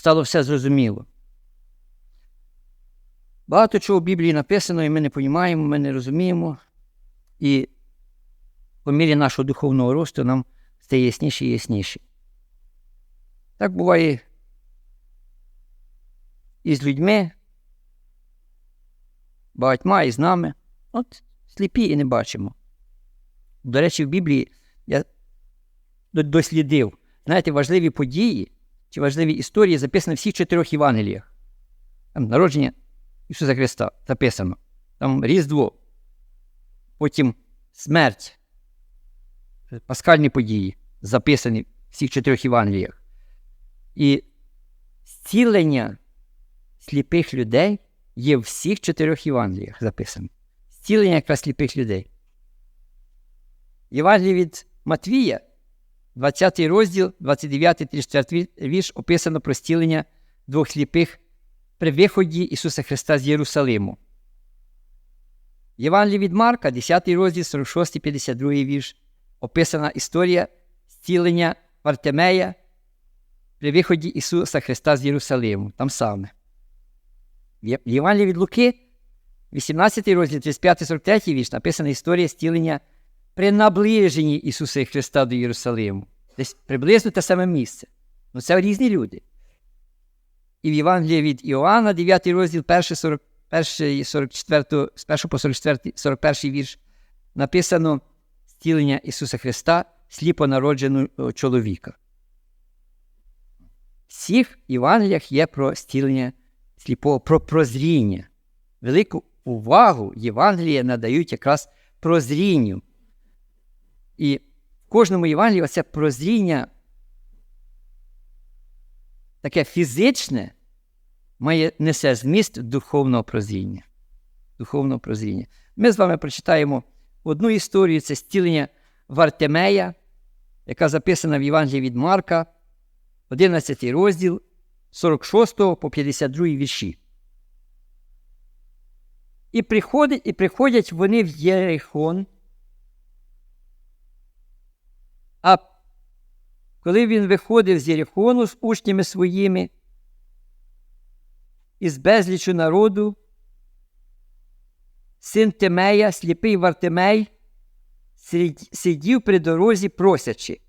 стало все зрозуміло. Багато чого в Біблії написано, і ми не розуміємо, ми не розуміємо. І по мірі нашого духовного росту нам стає ясніше і ясніше. Так буває і з людьми, багатьма і з нами. От сліпі і не бачимо. До речі, в Біблії я дослідив, знаєте, важливі події чи важливі історії записані в всіх чотирьох Євангеліях. Там народження Ісуса Христа записано. Там Різдво, потім смерть, пасхальні події записані в всіх чотирьох Євангеліях. І зцілення сліпих людей є в всіх чотирьох Євангеліях записано. Зцілення якраз сліпих людей. Євангелії від Матвія, 20 розділ, 29-34 вірш описано про зцілення двох сліпих при виході Ісуса Христа з Єрусалиму. Євангелії від Марка, 10 розділ, 46-52 вірш, описана історія зцілення Вартемея при виході Ісуса Христа з Єрусалиму. Там саме. Євангелії від Луки, 18 розділ, 35-43 вірш, написана історія зцілення при наближенні Ісуса Христа до Єрусалиму. Десь приблизно те саме місце. Ну, це різні люди. І в Євангелії від Іоанна, 9 розділ, 1, 41, 44, з 1 по 44, 41 вірш, написано зцілення Ісуса Христа, сліпо народженого чоловіка. В всіх Євангеліях є про зцілення сліпого, про прозріння. Велику увагу Євангелія надають якраз прозрінню. І в кожному Євангелії оце прозріння таке фізичне має несе зміст духовного прозріння. Духовного прозріння. Ми з вами прочитаємо одну історію це зцілення Вартемея, яка записана в Євангелії від Марка, 11 розділ, 46 по 52 вірші. І приходять, і приходять вони в Єрихон. А коли він виходив з Єрихону з учнями своїми, із безлічу народу, син Тимея, сліпий Вартимей, сидів при дорозі, просячи.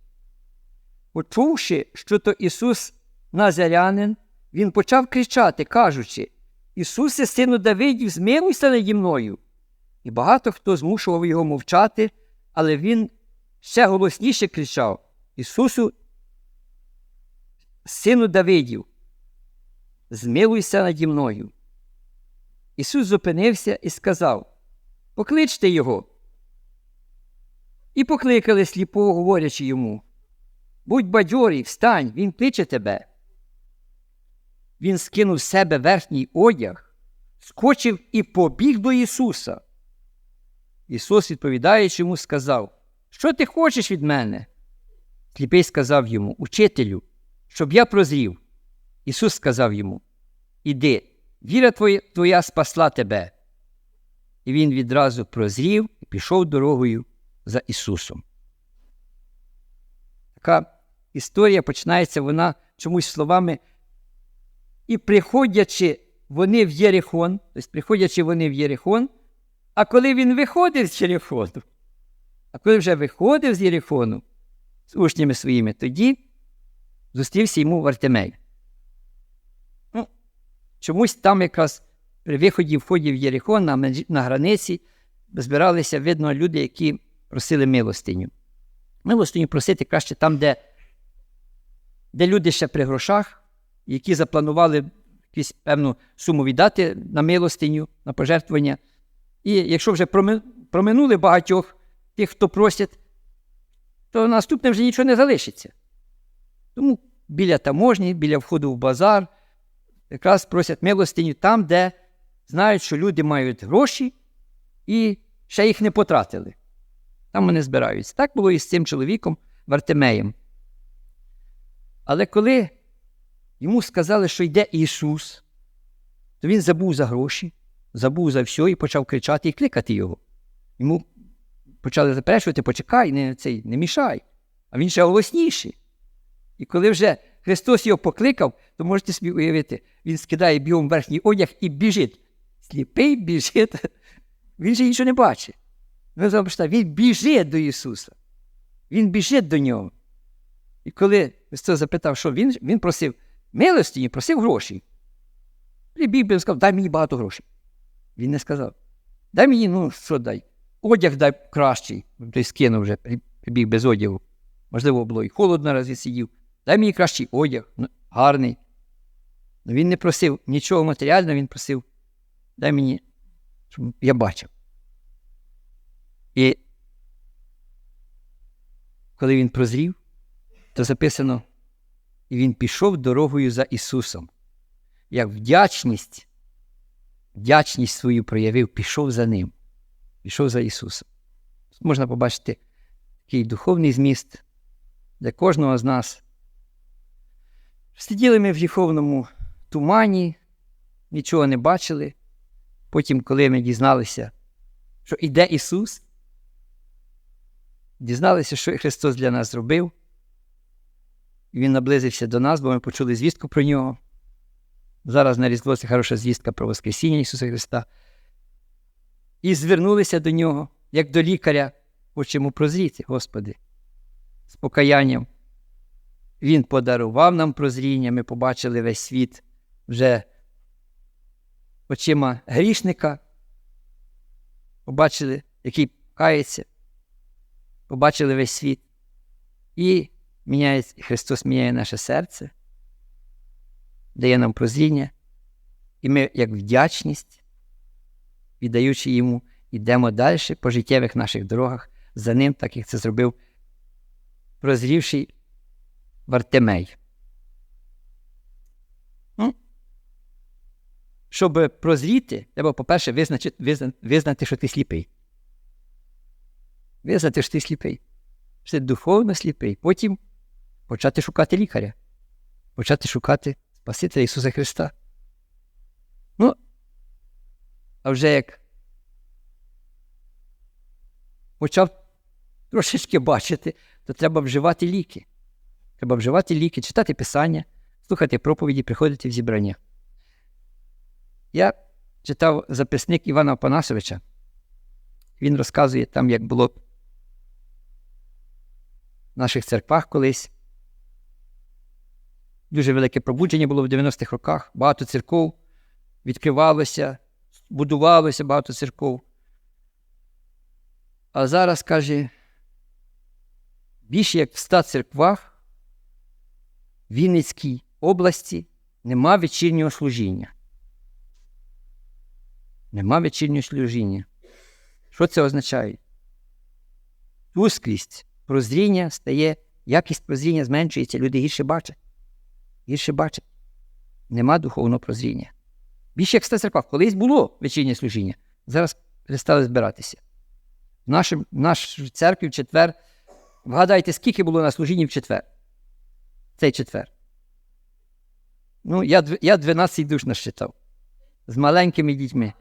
Почувши, що то Ісус Назарянин, він почав кричати, кажучи: Ісусе, сину Давидів, змилуйся наді мною. І багато хто змушував його мовчати, але він ще голосніше кричав: Ісусу, сину Давидів, змилуйся наді мною. Ісус зупинився і сказав: Покличте його. І покликали сліпого, говорячи йому: Будь бадьорий, встань, він кличе тебе. Він скинув з себе верхній одяг, скочив і побіг до Ісуса. Ісус, відповідаючи йому, сказав: Що ти хочеш від мене? Сліпий сказав йому: Учителю, щоб я прозрів. Ісус сказав йому: Іди, віра твоя, твоя спасла тебе. І він відразу прозрів і пішов дорогою за Ісусом. Така історія починається вона чомусь словами. І приходячи вони в Єрихон, тобто приходячи вони в Єрихон, а коли він виходив з Єрихону, а коли вже виходив з Єрихону з учнями своїми, тоді зустрівся йому Вартемей. Ну, чомусь там якраз при виході вході в Єрихон на, на границі збиралися, видно, люди, які просили милостиню. Милостиню просити краще там, де, де люди ще при грошах, які запланували якусь певну суму віддати на милостиню, на пожертвування. І якщо вже проми- проминули багатьох тих, хто просять, то наступне вже нічого не залишиться. Тому біля таможні, біля входу в базар, якраз просять милостиню там, де знають, що люди мають гроші і ще їх не потратили. Там вони збираються. Так було і з цим чоловіком Вартемеєм. Але коли йому сказали, що йде Ісус, то він забув за гроші, забув за все і почав кричати і кликати його. Йому почали заперечувати, почекай, не, цей, не мішай. А він ще голосніший. І коли вже Христос його покликав, то можете собі уявити, він скидає бігом верхній одяг і біжить. Сліпий біжить. Він же нічого не бачить. Ви забачте, він біжить до Ісуса. Він біжить до нього. І коли Христос запитав, що він, він просив милості, просив грошей. Прибіг би сказав, дай мені багато грошей. Він не сказав. Дай мені, ну що дай? Одяг дай кращий. Той скинув вже, прибіг без одягу. Можливо, було і холодно разі сидів. Дай мені кращий одяг, ну, гарний. Ну, він не просив нічого матеріального, він просив, дай мені, щоб я бачив. І коли він прозрів, то записано, і він пішов дорогою за Ісусом. Як вдячність, вдячність свою проявив, пішов за Ним, пішов за Ісусом. Можна побачити такий духовний зміст для кожного з нас. Сиділи ми в гріховному тумані, нічого не бачили. Потім, коли ми дізналися, що іде Ісус, дізналися, що Христос для нас зробив. І Він наблизився до нас, бо ми почули звістку про нього. Зараз на Різдво це хороша звістка про Воскресіння Ісуса Христа. І звернулися до Нього, як до лікаря, хочемо прозріти, Господи, з покаянням. Він подарував нам прозріння, ми побачили весь світ вже очима грішника, побачили, який кається, побачили весь світ. І міняє, Христос міняє наше серце, дає нам прозріння, і ми, як вдячність, віддаючи йому, йдемо далі по життєвих наших дорогах за ним, так як це зробив прозрівший Вартемей. Ну, щоб прозріти, треба, по-перше, визначити, визнати, визнати, що ти сліпий. Визнати, що ти сліпий. Що ти духовно сліпий. Потім почати шукати лікаря, почати шукати Спасителя Ісуса Христа. Ну, а вже як почав трошечки бачити, то треба вживати ліки. Треба вживати ліки, читати Писання, слухати проповіді, приходити в зібрання. Я читав записник Івана Панасовича. Він розказує там, як було в наших церквах колись. Дуже велике пробудження було в 90-х роках. Багато церков відкривалося, будувалося багато церков. А зараз, каже, більше як в 100 церквах в Вінницькій області нема вечірнього служіння. Нема вечірнього служіння. Що це означає? Тусклість прозріння стає, якість прозріння зменшується, люди гірше бачать. Гірше бачать. Нема духовного прозріння. Більше як в 100 церквах. Колись було вечірнє служіння, зараз перестали збиратися. В нашій, в церкві в четвер. Вгадайте, скільки було на служінні в четвер? Цей четвер. Ну, я, я 12 душ насчитав. З маленькими дітьми.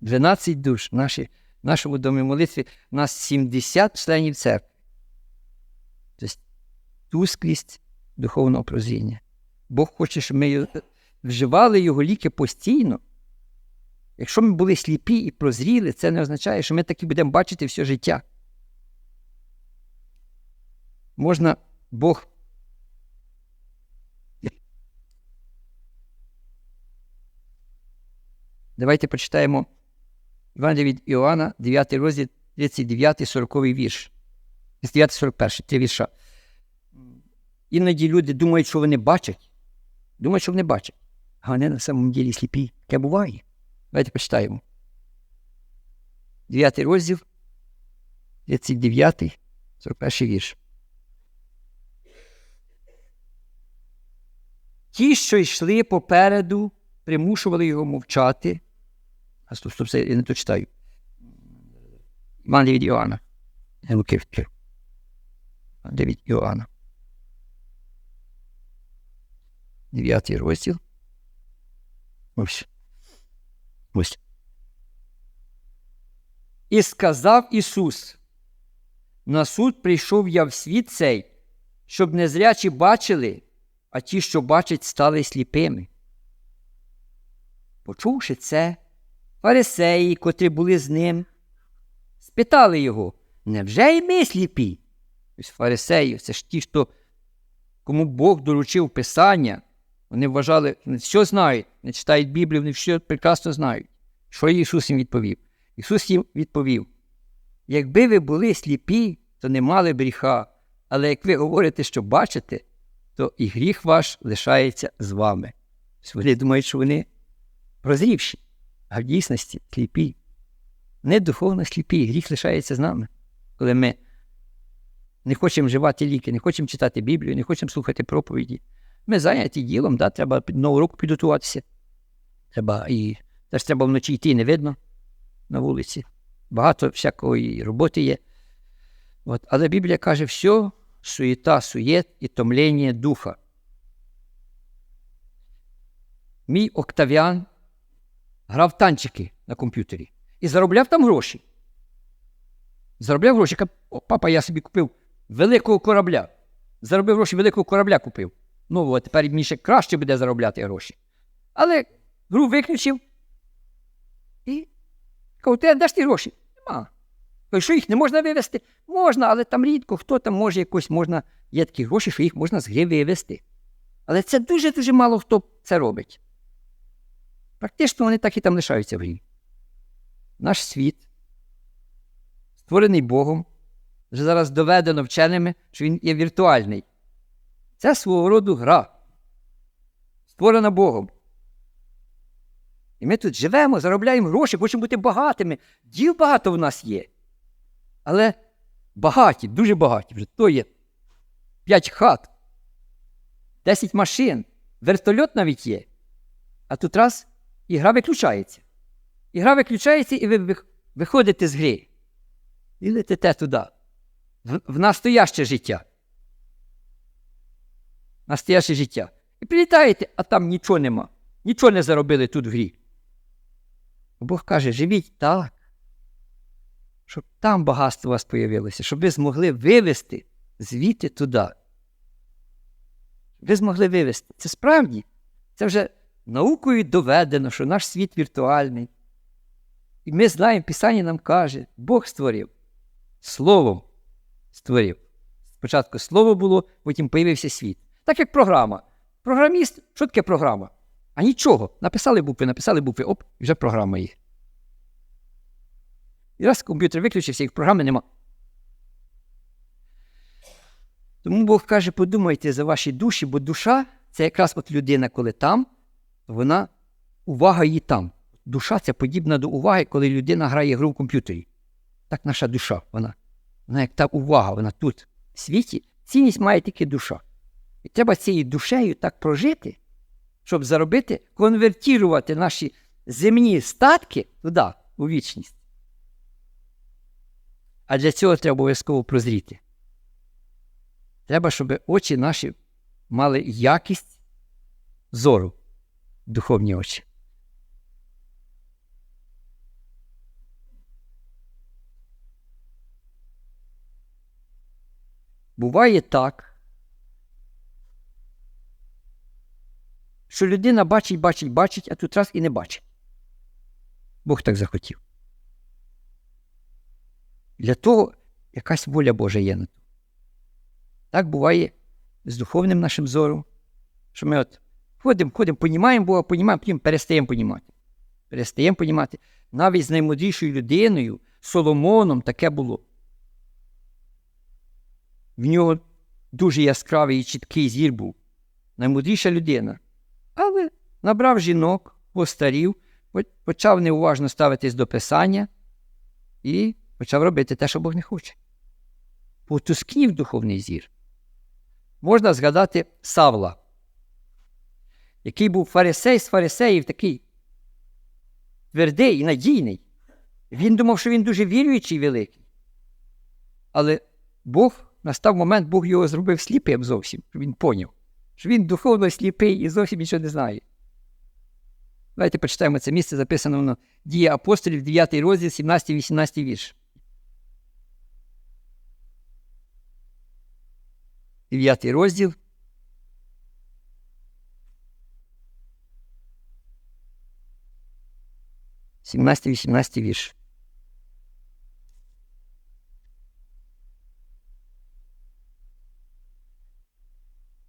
12 душ. В нашій, в нашому домі молитві у нас 70 членів церкви. Тобто тусклість духовного прозріння. Бог хоче, щоб ми вживали його ліки постійно. Якщо ми були сліпі і прозріли, це не означає, що ми таки будемо бачити все життя. Можна Бог. Давайте почитаємо Івана від Іоанна, 9 розділ, 39, 40 вірш. 39, 41, три вірша. Іноді люди думають, що вони бачать. Думають, що вони бачать. А вони на самом ділі сліпі. Таке буває. Давайте почитаємо. 9 розділ, 39, 41 вірш. Ті, що йшли попереду, примушували його мовчати. А стоп, стоп, я не то читаю. Іван від Іоанна. Не Луки відкрив. Від Іоанна. Дев'ятий розділ. Ось. Ось. І сказав Ісус, на суд прийшов я в світ цей, щоб незрячі бачили, а ті, що бачать, стали сліпими. Почувши це, фарисеї, котрі були з ним, спитали його, невже й ми сліпі? Ось фарисеї, це ж ті, хто, кому Бог доручив Писання, вони вважали, вони все знають, не читають Біблію, вони все прекрасно знають. Що Ісус їм відповів? Ісус їм відповів: якби ви були сліпі, то не мали б гріха, але як ви говорите, що бачите, то і гріх ваш лишається з вами. Вони думають, що вони прозрівші, а в дійсності сліпі. Не духовно сліпі, гріх лишається з нами, коли ми не хочемо вживати ліки, не хочемо читати Біблію, не хочемо слухати проповіді. Ми зайняті ділом, да, треба на уроку підготуватися. Треба і теж треба вночі йти не видно на вулиці. Багато всякої роботи є. От. Але Біблія каже, все суєта, суєт і томлення духа. Мій Октавіан грав танчики на комп'ютері і заробляв там гроші. Заробляв гроші. Папа, я собі купив великого корабля. Заробив гроші великого корабля купив. Ну, от тепер мені ще краще буде заробляти гроші. Але гру виключив і кажу, ти ж ті гроші? Нема. Що їх не можна вивезти? Можна, але там рідко хто там може якось можна. Є такі гроші, що їх можна з гри вивезти. Але це дуже-дуже мало хто це робить. Практично вони так і там лишаються в грі. Наш світ, створений Богом, вже зараз доведено вченими, що він є віртуальний. Це свого роду гра, створена Богом. І ми тут живемо, заробляємо гроші, хочемо бути багатими. Діл багато в нас є. Але багаті, дуже багаті вже то є 5 хат, 10 машин, вертольот навіть є. А тут раз і гра виключається. І гра виключається, і ви виходите з гри. І летите туди, в настояще життя. Настояще життя. І прилітаєте, а там нічого нема. Нічого не заробили тут в грі. Бог каже, живіть так, щоб там багатство у вас появилося, щоб ви змогли вивести звідти туди. Ви змогли вивести. Це справді. Це вже наукою доведено, що наш світ віртуальний. І ми знаємо, Писання нам каже, Бог створив. Словом створив. Спочатку слово було, потім появився світ. Так як програма. Програміст, що таке програма? А нічого. Написали букви, написали букви, оп, і вже програма є. І раз комп'ютер виключився, їх програми нема. Тому Бог каже, подумайте за ваші душі, бо душа це якраз от людина, коли там, вона увага її там. Душа це подібна до уваги, коли людина грає гру в комп'ютері. Так наша душа, вона. Вона як та увага, вона тут, в світі, цінність має тільки душа. І треба цією душею так прожити, щоб заробити, конвертувати наші земні статки туди, у вічність. А для цього треба обов'язково прозріти. Треба, щоб очі наші мали якість зору, духовні очі. Буває так, що людина бачить, бачить, бачить, а тут раз і не бачить. Бог так захотів. Для того якась воля Божа є на то. Так буває з духовним нашим зором, що ми от ходимо, ходимо, понімаємо Бога, понімаємо, потім перестаємо понімати. Перестаємо понімати. Навіть з наймудрішою людиною, Соломоном, таке було. В нього дуже яскравий і чіткий зір був. Наймудріша людина. Але набрав жінок, постарів, почав неуважно ставитись до писання і почав робити те, що Бог не хоче. Потускнів духовний зір. Можна згадати Савла, який був фарисей з фарисеїв такий твердий і надійний. Він думав, що він дуже віруючий і великий. Але Бог настав момент, Бог його зробив сліпим зовсім, щоб він поняв, що він духовно сліпий і зовсім нічого не знає. Давайте почитаємо це місце, записано воно дії апостолів, 9 розділ, 17-18 вірш. 9 розділ. Сімнадцятий, 18 вірш.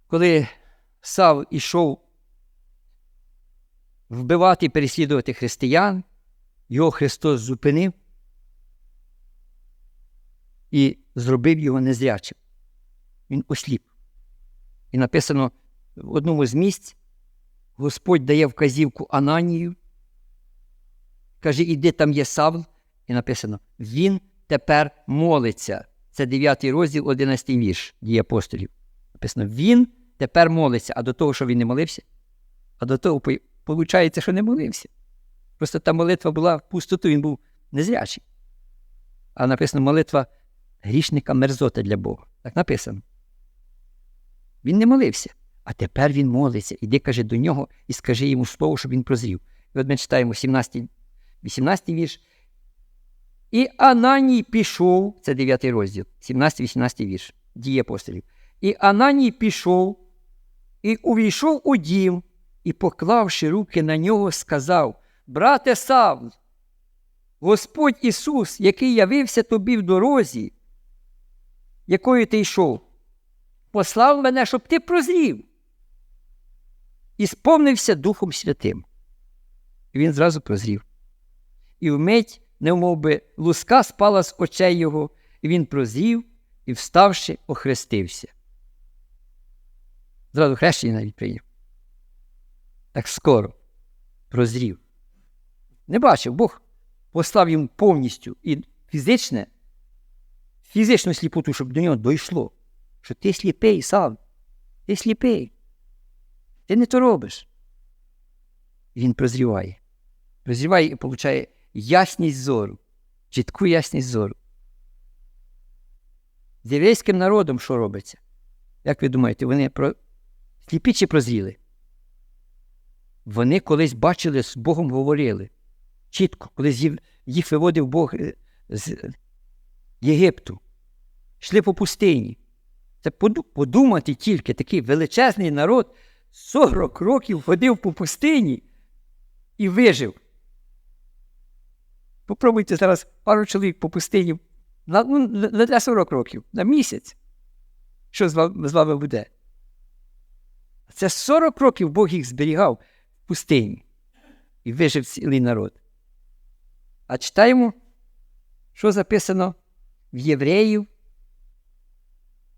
Коли Сав ішов вбивати і переслідувати християн, його Христос зупинив і зробив його незрячим. Він осліп. І написано в одному з місць: Господь дає вказівку Ананію, каже, іди там є Савл, і написано: Він тепер молиться. Це 9 розділ, 11 вірш дії апостолів. Написано, він тепер молиться, а до того, що він не молився, а до того, виходить, що не молився. Просто та молитва була в пустоту, він був незрячий. А написано молитва грішника мерзота для Бога. Так написано. Він не молився, а тепер він молиться. Іди, каже, до нього і скажи йому слово, щоб він прозрів. І от ми читаємо 17, 18 вірш. І Ананій пішов, це 9 розділ, 17-18 вірш, дії апостолів. І Ананій пішов і увійшов у дім, і, поклавши руки на нього, сказав: Брате Савл, Господь Ісус, який явився тобі в дорозі, якою ти йшов, послав мене, щоб ти прозрів і сповнився Духом Святим. І він зразу прозрів. І вмить, немов би, луска спала з очей його, і він прозрів і, вставши, охрестився. Зразу хрещення навіть прийняв. Так скоро прозрів. Не бачив, Бог послав йому повністю і фізичне, фізичну сліпоту, щоб до нього дійшло. Що ти сліпий сам, ти сліпий. Ти не то робиш. І він прозріває. Прозріває і отримує ясність зору, чітку ясність зору. З єврейським народом що робиться? Як ви думаєте, вони. Сліпі чи прозріли? Вони колись бачили, з Богом говорили. Чітко, коли їх виводив Бог з Єгипту, йшли по пустині. Це подумати тільки такий величезний народ 40 років ходив по пустині і вижив. Попробуйте зараз пару чоловік по пустині на, ну, для 40 років, на місяць. Що з вами, з вами буде? Це 40 років Бог їх зберігав в пустині і вижив цілий народ. А читаємо, що записано в Євреїв.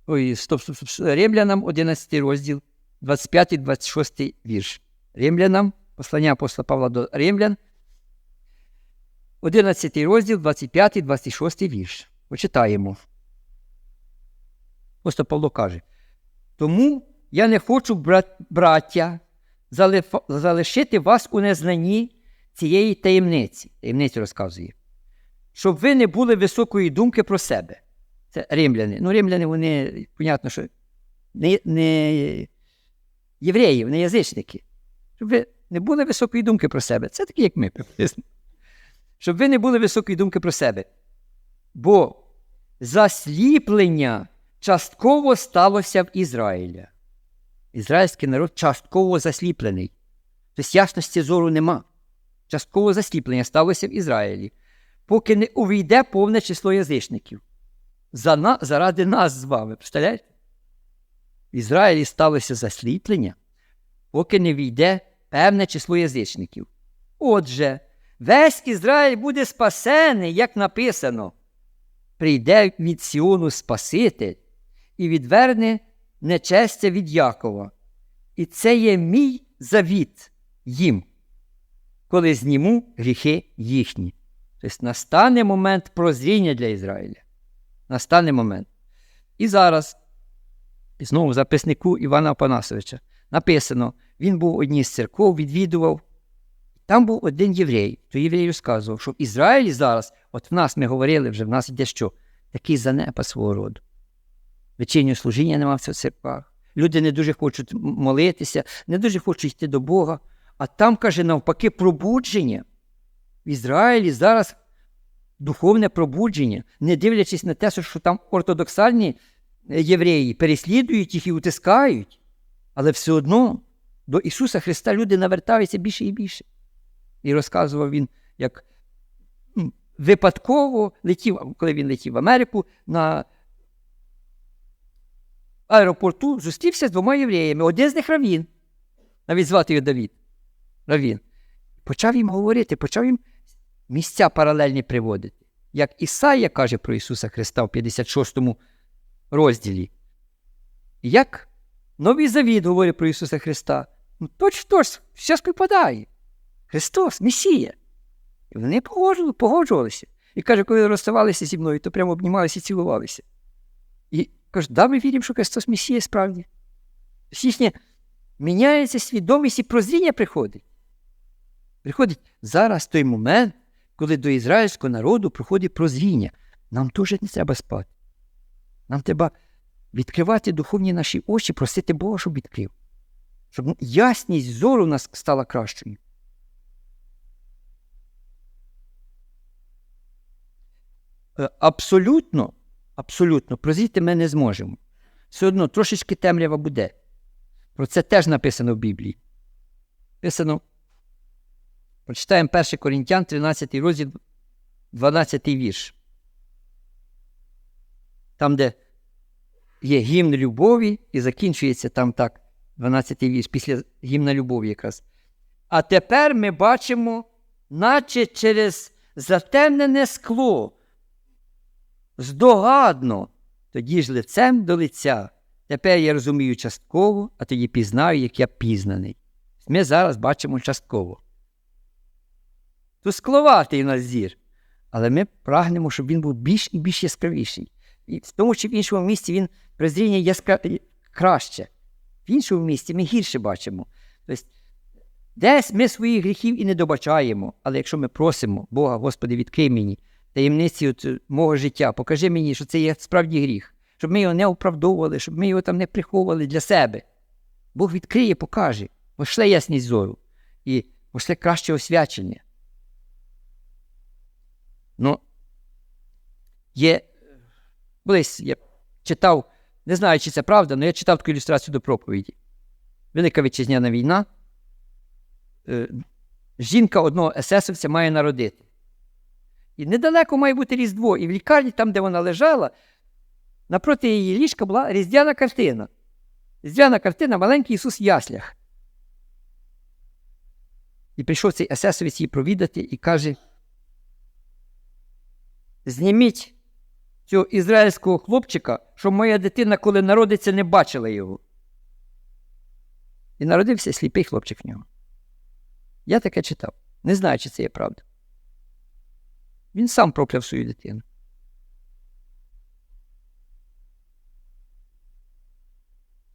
Ой, стоп, стоп, стоп, Римлянам 11 розділ, 25-26 вірш. Римлянам, послання апостола Павла до Римлян, 11 розділ, 25-26 вірш. Почитаємо. Апостол Павло каже: Тому я не хочу, брат, браття, залишити вас у незнанні цієї таємниці. Таємниці розказує, щоб ви не були високої думки про себе. Це римляни. Ну, римляни, вони, понятно, що не не євреї, вони язичники. Щоб ви не були високої думки про себе. Це такі, як ми, приблизно. Щоб ви не були високої думки про себе. Бо засліплення частково сталося в Ізраїля. Ізраїльський народ частково засліплений. Тобто ясності зору нема. Частково засліплення сталося в Ізраїлі, поки не увійде повне число язичників. За на, Заради нас з вами. Представляєте? В Ізраїлі сталося засліплення, поки не війде певне число язичників. Отже, весь Ізраїль буде спасений, як написано. Прийде від Сіону Спаситель і відверне нечестя від Якова. І це є мій завіт їм, коли зніму гріхи їхні. Тобто настане момент прозріння для Ізраїля. Настане момент. І зараз, знову в записнику Івана Апанасовича, написано: він був одній з церков, відвідував. Там був один єврей, то єврей розказував, що в Ізраїлі зараз, от в нас ми говорили вже, в нас йде що? Такий занепад свого роду. Вечірнього служіння нема в церквах. Люди не дуже хочуть молитися, не дуже хочуть йти до Бога. А там, каже, навпаки, пробудження. В Ізраїлі зараз духовне пробудження, не дивлячись на те, що там ортодоксальні євреї переслідують їх і утискають, але все одно до Ісуса Христа люди навертаються більше і більше. І розказував він, як випадково летів, коли він летів в Америку, на аеропорту зустрівся з двома євреями. Один з них Равін. Навіть звати його Давід. Равін. Почав їм говорити, почав їм місця паралельні приводити. Як Ісая каже про Ісуса Христа в 56 розділі. Як Новий Завіт говорить про Ісуса Христа. Ну, точно ж, все співпадає. Христос, Месія. І вони погоджувалися. І каже, коли розставалися зі мною, то прямо обнімалися і цілувалися. І каже, да, ми віримо, що Христос Месія справді. Їхнє міняється свідомість і прозріння приходить. Приходить зараз той момент, коли до ізраїльського народу приходить прозріння. Нам теж не треба спати. Нам треба відкривати духовні наші очі, просити Бога, щоб відкрив. Щоб ясність зору у нас стала кращою. Е, Абсолютно, абсолютно прозріти ми не зможемо. Все одно трошечки темрява буде. Про це теж написано в Біблії. Написано. Прочитаємо 1 Корінтян, 13 розділ, 12 вірш. Там, де є гімн любові, і закінчується там так, 12 вірш, після гімна любові якраз. А тепер ми бачимо, наче через затемнене скло, здогадно, тоді ж лицем до лиця. Тепер я розумію частково, а тоді пізнаю, як я пізнаний. Ми зараз бачимо частково. Тускловатий у нас зір, але ми прагнемо, щоб він був більш і більш яскравіший. І в тому чи в іншому місці він прозріння яскра... краще. В іншому місці ми гірше бачимо. Тобто, десь ми своїх гріхів і не добачаємо, але якщо ми просимо Бога, Господи, відкрий мені таємниці е, мого життя, покажи мені, що це є справді гріх, щоб ми його не оправдовували, щоб ми його там не приховували для себе. Бог відкриє, покаже, пошле ясність зору і пошле краще освячення. Ну, є, колись я читав, не знаю, чи це правда, але я читав таку ілюстрацію до проповіді. Велика вітчизняна війна. Е, Жінка одного есесовця має народити. І недалеко має бути Різдво. І в лікарні, там, де вона лежала, напроти її ліжка була різдвяна картина. Різдвяна картина маленький Ісус в яслях. І прийшов цей есесовець її провідати і каже: Зніміть цього ізраїльського хлопчика, щоб моя дитина, коли народиться, не бачила його. І народився сліпий хлопчик в нього. Я таке читав. Не знаю, чи це є правда. Він сам прокляв свою дитину.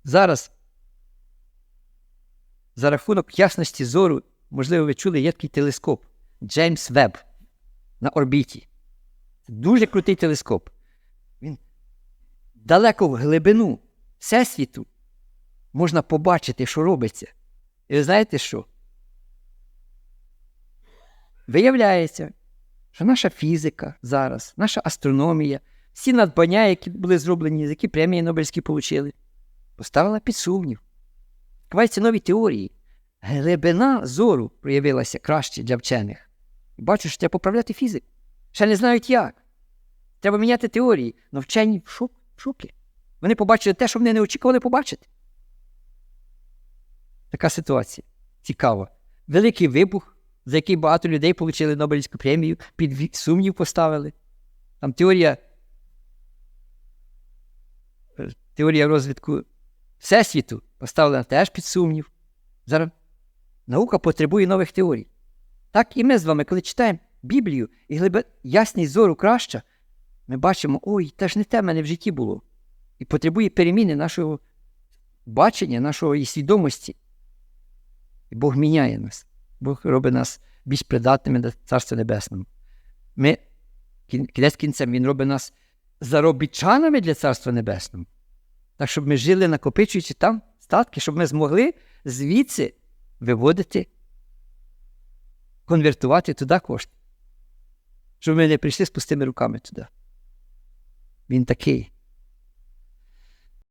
Зараз, за рахунок ясності зору, можливо, ви чули, є такий телескоп Джеймс Веб на орбіті. Це дуже крутий телескоп. Він далеко в глибину Всесвіту можна побачити, що робиться. І ви знаєте що? Виявляється, що наша фізика зараз, наша астрономія, всі надбання, які були зроблені, які премії Нобелівські отримали, поставила під сумнів. Відкриваються нові теорії. Глибина зору проявилася краще для вчених. Бачу, що треба поправляти фізику. Ще не знають як. Треба міняти теорії, але вчені в шок, в шокі. Вони побачили те, що вони не очікували побачити. Така ситуація. Цікава. Великий вибух, за який багато людей отримали Нобелівську премію, під сумнів поставили. Там теорія е, теорія розвитку Всесвіту поставлена теж під сумнів. Зараз наука потребує нових теорій. Так і ми з вами, коли читаємо Біблію і глибе ясність зору краща, ми бачимо, ой, це ж не те в мене в житті було. І потребує переміни нашого бачення, нашої свідомості. І Бог міняє нас. Бог робить нас більш придатними до Царства Небесного. Ми, кінець кінцем, Він робить нас заробітчанами для Царства Небесного. Так, щоб ми жили, накопичуючи там статки, щоб ми змогли звідси виводити, конвертувати туди кошти. Щоб ми не прийшли з пустими руками туди. Він такий.